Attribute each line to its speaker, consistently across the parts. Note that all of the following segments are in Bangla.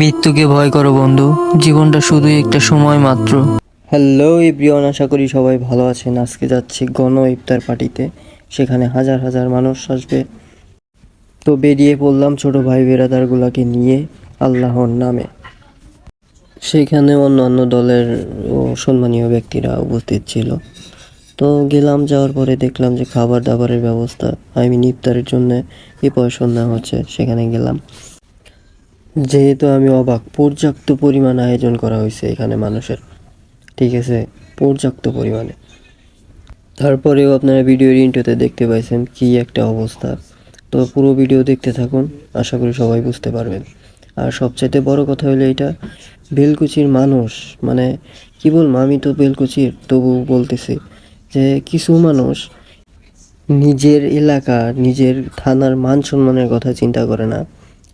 Speaker 1: মৃত্যুকে ভয় করো, বন্ধু। জীবনটা শুধুই একটা সময় মাত্র। হ্যালো এভরিওয়ান, আশা করি সবাই ভালো আছেন। আজকে যাচ্ছি গণ ইফতার পার্টিতে। সেখানে হাজার হাজার মানুষ আসবে। তো বেরিয়ে পড়লাম ছোট ভাই বেরাদারগুলোকে নিয়ে আল্লাহর নামে। সেখানে অন্যান্য দলের সম্মানীয় ব্যক্তিরা উপস্থিত ছিল। তো গেলাম, যাওয়ার পরে দেখলাম যে খাবার দাবারের ব্যবস্থা আই মিন ইফতারের জন্য প্রিপারেশন নেওয়া হচ্ছে। সেখানে গেলাম। যেহেতু আমি অবাক, পর্যাপ্ত পরিমাণ আয়োজন করা হয়েছে এখানে মানুষের। ঠিক আছে? পর্যাপ্ত পরিমাণে। তারপরেও আপনারা ভিডিওর ইন্টোতে দেখতে পাইছেন কি একটা অবস্থা। তো পুরো ভিডিও দেখতে থাকুন, আশা করি সবাই বুঝতে পারবেন। আর সবচাইতে বড় কথা হলো এটা, বেলকুচির মানুষ মানে কি বলব, আমি তো বেলকুচির তবু বলতেছি যে কিছু মানুষ নিজের এলাকা, নিজের থানার মান সম্মানের কথা চিন্তা করে না।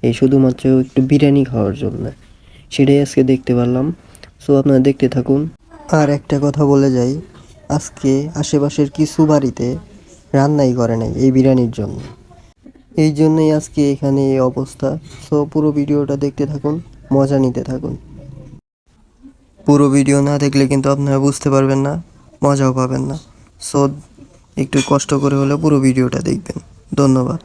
Speaker 1: এই শুধুমাত্র একটু বিরিয়ানি খাওয়ার জন্য। সেটাই আজকে দেখতে পারলাম। সো আপনারা দেখতে থাকুন। আর একটা কথা বলে যাই, আজকে আশেপাশের কিছু বাড়িতে রান্নাই করে নাই এই বিরিয়ানির জন্য। এই জন্যই আজকে এখানে এই অবস্থা। সো পুরো ভিডিওটা দেখতে থাকুন, মজা নিতে থাকুন। পুরো ভিডিও না দেখলে কিন্তু আপনারা বুঝতে পারবেন না, মজাও পাবেন না। সো একটু কষ্ট করে হলেও পুরো ভিডিওটা দেখবেন। ধন্যবাদ।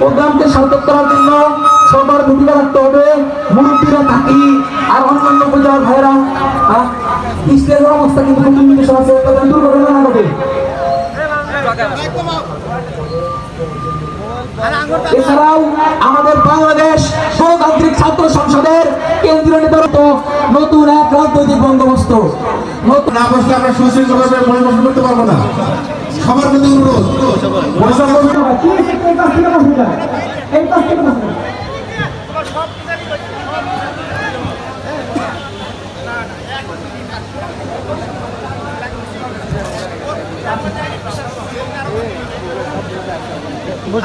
Speaker 2: প্রোগ্রামকে সার্থক করার জন্য সবার ভূমিকা রাখতে হবে মুরব্বীরা থাকি আর অন্যান্য পূজার ভাইরা আর স্টেজের অবস্থা কিন্তু আছে দুর্ঘটনা না ঘটে। এছাড়াও আমাদের বাংলাদেশ গণতান্ত্রিক ছাত্র সংসদের কেন্দ্রীয় নেতৃত্ব নতুন এক রাজনৈতিক বন্দোবস্ত। নতুন
Speaker 3: না বসলে আমরা সুশৃঙ্খলভাবে পরিবেশন করতে পারব না। সবার প্রতি অনুরোধ।
Speaker 2: এই থেকে।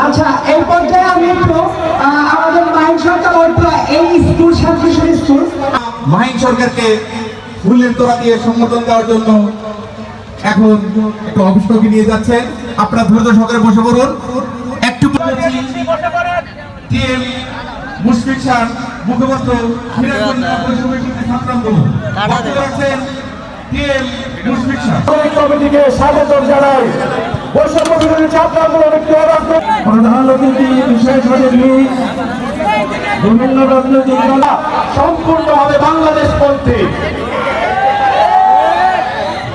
Speaker 4: আচ্ছা এই পর্যায়ে আমি একটু আমাদের মাইন সরকার এই স্কুল শান্তিশ্বর স্কুল,
Speaker 3: মাহিন সরকারকে ফুলের তোড়া দিয়ে সম্বোধন দেওয়ার জন্য এখন একটু অফিসকে নিয়ে যাচ্ছেন। আপনারা ধৈর্য সহকারে বসে পড়ুন। একটু টিএম মুশফিক স্যার মুখপাত্র
Speaker 2: কমিটিকে স্বাগত জানাই। বৈষম্য বিরোধী ছাত্র আন্দোলন একটি প্রধান অতিথি বিশেষ অতিথি বিভিন্ন রাজনৈতিক দল সম্পূর্ণভাবে বাংলাদেশ পন্থী।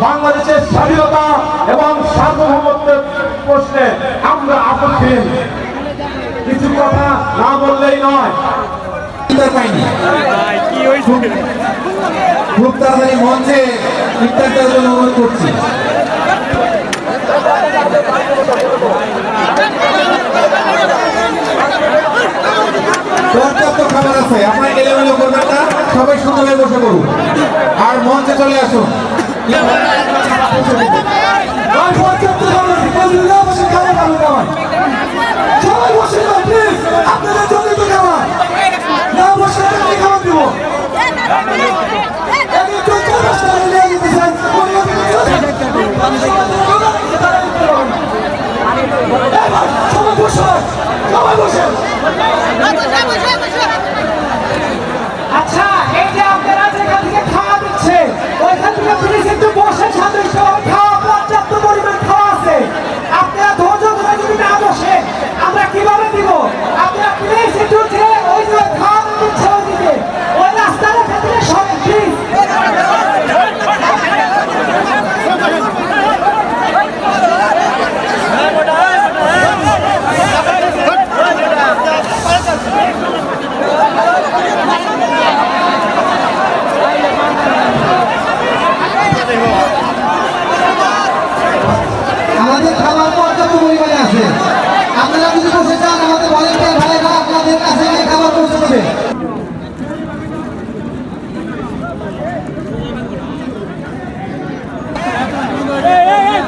Speaker 2: বাংলাদেশের স্বাধীনতা এবং সার্বভৌমত্বের প্রশ্নে আমরা আপত্তিহীন। কিছু কথা না বললেই নয়।
Speaker 3: পাইনি খুব তাড়াতাড়ি মঞ্চে জন্য অনুরোধ করছি। বসে
Speaker 4: আচ্ছা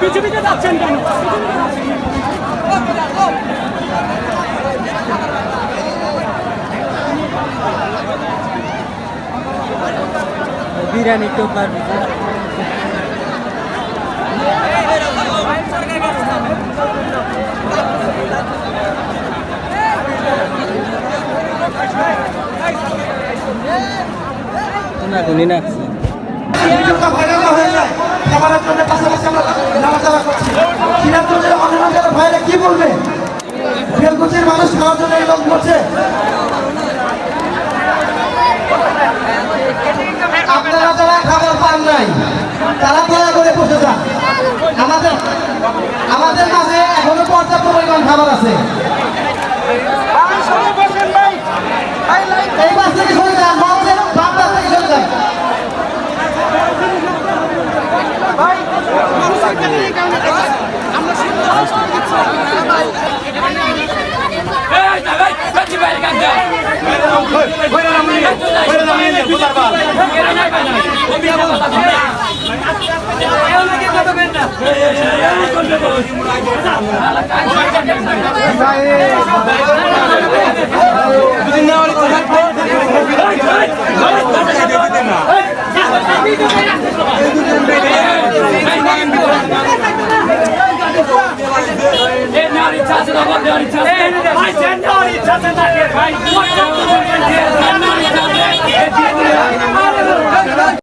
Speaker 4: পৃথিবীতে যাচ্ছেন কেন
Speaker 1: বিরিয়ানি তো পারবি
Speaker 4: না না খাবারের জন্য পাশাপাশি আমরা ভাইরা কি বলবে? ফেরগুচির মানুষ খাওয়ার জন্য এই করছে আপনারা যারা খাবার পান নাই, তারা দয়া করে বসে যান। আমাদের আমাদের মাঝে এখনও পর্যাপ্ত পরিমাণ খাবার আছে এই পাশ থেকে সরে যান মঞ্চের বাম পাশ থেকে সরে যান
Speaker 5: Ele tá sendo agora, ele tá sendo. Vai ser, não, ele tá sendo aqui, vai. I'm